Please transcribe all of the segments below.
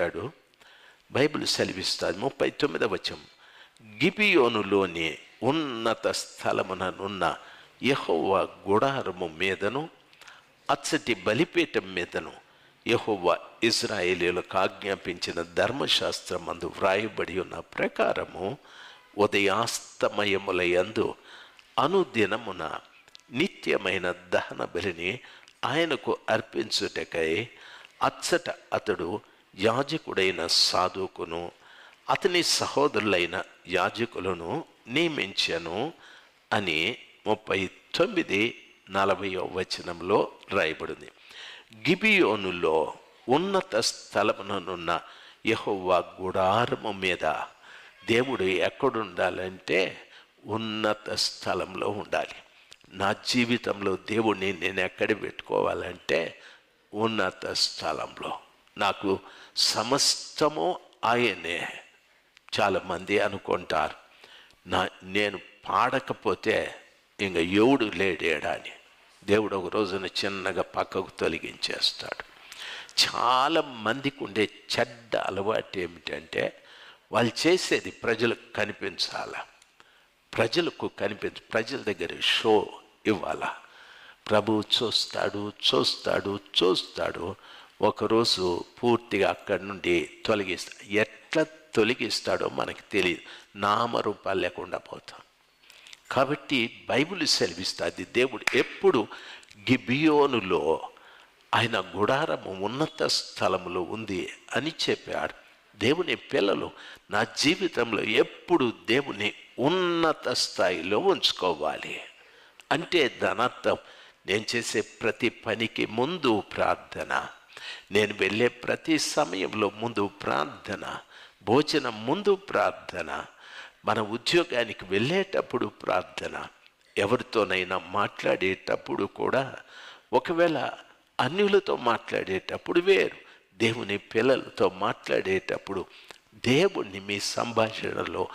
అంటాడు బైబిల్ సెలవిస్తుంది ముప్పై తొమ్మిదవ వచనం. గిబియోనులోని ఉన్నత స్థలముననున్న యహోవ గుడారము మీదను అచ్చటి బలిపీఠం మీదను యహోవ ఇజ్రాయేలీలకు ఆజ్ఞాపించిన ధర్మశాస్త్రం అందు వ్రాయబడి ఉన్న ప్రకారము ఉదయాస్తమయముల యందు అనుదినమున నిత్యమైన దహన బలిని ఆయనకు అర్పించుటకై అచ్చట అతడు యాజకుడైన సాధుకును అతని సహోదరులైన యాజకులను నియమించాను అని ముప్పై తొమ్మిది నలభై వచనంలో రాయబడింది. గిబియోనులో ఉన్నత స్థలముననున్న యహోవా గుడారము మీద దేవుడు ఎక్కడుండాలంటే ఉన్నత స్థలంలో ఉండాలి. నా జీవితంలో దేవుడిని నేను ఎక్కడ పెట్టుకోవాలంటే ఉన్నత స్థలంలో. నాకు సమస్తము ఆయనే. చాలామంది అనుకుంటారు నా నేను పాడకపోతే ఇంక ఎవడు లేడేడా అని దేవుడు ఒక రోజున చిన్నగా పక్కకు తొలగించేస్తాడు. చాలా మందికి ఉండే చెడ్డ అలవాటు ఏమిటంటే వాళ్ళు చేసేది ప్రజలకు కనిపించాల. ప్రజలకు కనిపించ ప్రజల దగ్గర షో ఇవ్వాలా. ప్రభు చూస్తాడు చూస్తాడు చూస్తాడు. ఒకరోజు పూర్తిగా అక్కడి నుండి తొలగిస్తా ఎట్లా తొలగిస్తాడో మనకి తెలియదు నామరూపాలు లేకుండా పోతాం. కాబట్టి బైబిల్ సెలవిస్తుంది దేవుడు ఎప్పుడు గిబియోనులో ఆయన గుడారము ఉన్నత స్థలములో ఉంది అని చెప్పాడు. దేవుని పిల్లలు నా జీవితంలో ఎప్పుడు దేవుని ఉన్నత స్థాయిలో ఉంచుకోవాలి. అంటే దానర్థం నేను చేసే ప్రతి పనికి ముందు ప్రార్థన. నేను వెళ్ళే ప్రతి సమయంలో ముందు ప్రార్థన భోజనం ముందు ప్రార్థన మన ఉద్యోగానికి వెళ్ళేటప్పుడు ప్రార్థన ఎవరితోనైనా మాట్లాడేటప్పుడు కూడా ఒకవేళ అన్యులతో మాట్లాడేటప్పుడు వేరు దేవుని పిల్లలతో మాట్లాడేటప్పుడు దేవుణ్ణి మీ సంభాషణలో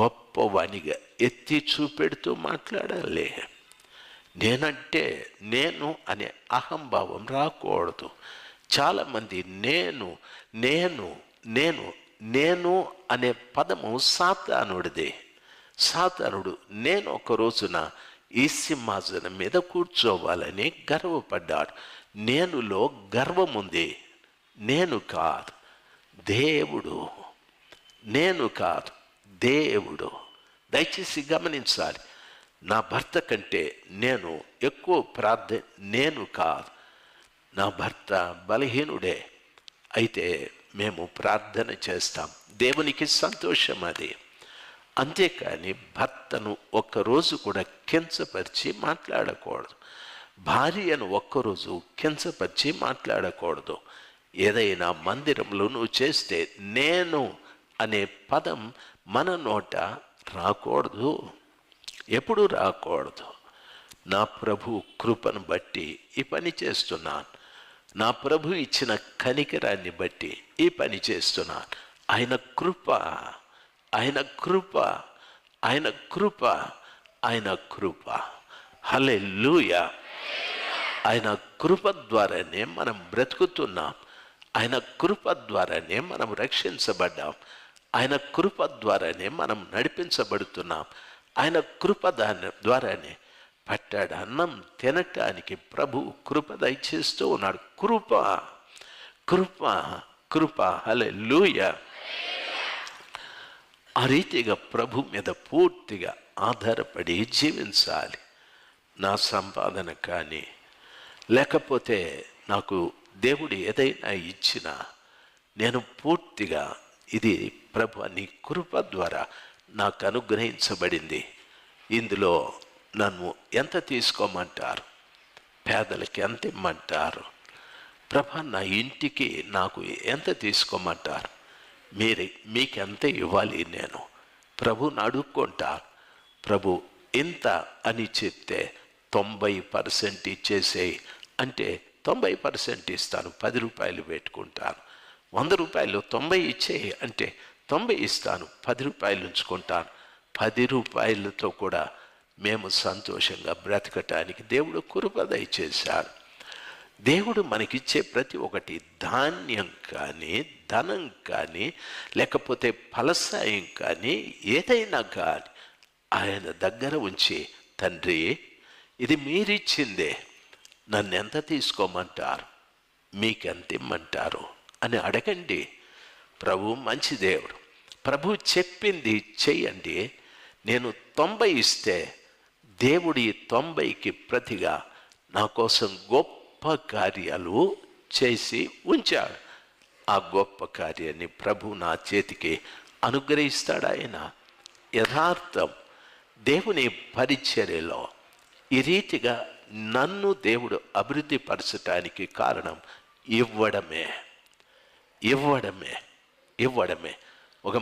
గొప్పవానిగా ఎత్తి చూపెడుతూ మాట్లాడాలి. నేనంటే నేను అనే అహంభావం రాకూడదు. చాలామంది నేను నేను నేను నేను అనే పదము సాతానుడిదే. సాతానుడు నేను ఒక రోజున ఈ సింహాసనం మీద కూర్చోవాలని గర్వపడ్డాడు. నేనులో గర్వం ఉంది నేను కాదు దేవుడు. నేను కాదు దేవుడు. దయచేసి గమనించాలి. నా భర్త కంటే నేను ఎక్కువ ప్రార్థ నేను కాదు. నా భర్త బలహీనుడే. అయితే మేము ప్రార్థన చేస్తాం. దేవునికి సంతోషం అది. అంతేకాని భర్తను ఒక్కరోజు కూడా కించపరిచి మాట్లాడకూడదు. భార్యను ఒక్కరోజు కించపరిచి మాట్లాడకూడదు. ఏదైనా మందిరంలో నువ్వు చేస్తే నేను అనే పదం మన నోట రాకూడదు. ఎప్పుడు రాకూడదు. నా ప్రభు కృపను బట్టి ఈ పని చేస్తున్నాను. నా ప్రభు ఇచ్చిన కనికరాన్ని బట్టి ఈ పని చేస్తున్నాను. ఆయన కృప ఆయన కృప ఆయన కృప ఆయన కృప. హలే లూయ ఆయన కృప ద్వారానే మనం బ్రతుకుతున్నాం. ఆయన కృప ద్వారానే మనం రక్షించబడ్డాం. ఆయన కృప ద్వారానే మనం నడిపించబడుతున్నాం. ఆయన కృప దాని ద్వారానే పట్టాడు అన్నం తినటానికి ప్రభు కృప దయచేస్తూ ఉన్నాడు. కృప కృప కృప హలే ఆ రీతిగా ప్రభు మీద పూర్తిగా ఆధారపడి జీవించాలి. నా సంపాదన కానీ లేకపోతే నాకు దేవుడు ఏదైనా ఇచ్చినా నేను పూర్తిగా ఇది ప్రభు నీ కృప ద్వారా నాకు అనుగ్రహించబడింది. ఇందులో నన్ను ఎంత తీసుకోమంటారు? పేదలకి ఎంత ఇమ్మంటారు? ప్రభ నా ఇంటికి నాకు ఎంత తీసుకోమంటారు? మీరు మీకు ఎంత ఇవ్వాలి నేను? ప్రభుని అడుక్కుంటారు ప్రభు ఇంత అని చెప్తే తొంభై పర్సెంట్ ఇచ్చేసేయి. అంటే తొంభై పర్సెంట్ ఇస్తాను పది రూపాయలు పెట్టుకుంటాను. వంద రూపాయలు తొంభై ఇచ్చేయి అంటే తొంభై ఇస్తాను పది రూపాయలు ఉంచుకుంటాను. పది రూపాయలతో కూడా మేము సంతోషంగా బ్రతకటానికి దేవుడు కృప చేశారు దేవుడు మనకిచ్చే ప్రతి ఒక్కటి ధాన్యం కానీ ధనం కానీ లేకపోతే ఫలసాయం కానీ ఏదైనా కానీ ఆయన దగ్గర ఉంచి తండ్రి ఇది మీరిచ్చిందే నన్ను ఎంత తీసుకోమంటారు? మీకెంత ఇమ్మంటారు? అని అడగండి. ప్రభు మంచి దేవుడు. ప్రభు చెప్పింది చెయ్యండి. నేను తొంభై ఇస్తే దేవుడి తొంభైకి ప్రతిగా నా కోసం గొప్ప కార్యాలు చేసి ఉంచాడు. ఆ గొప్ప కార్యాన్ని ప్రభు నా చేతికి అనుగ్రహిస్తాడు ఆయన. యథార్థం దేవుని పరిచర్యలో ఈ రీతిగా నన్ను దేవుడు అభివృద్ధి పరచటానికి కారణం ఇవ్వడమే. ఇవ్వడమే. ఇవ్వడమే. ఒక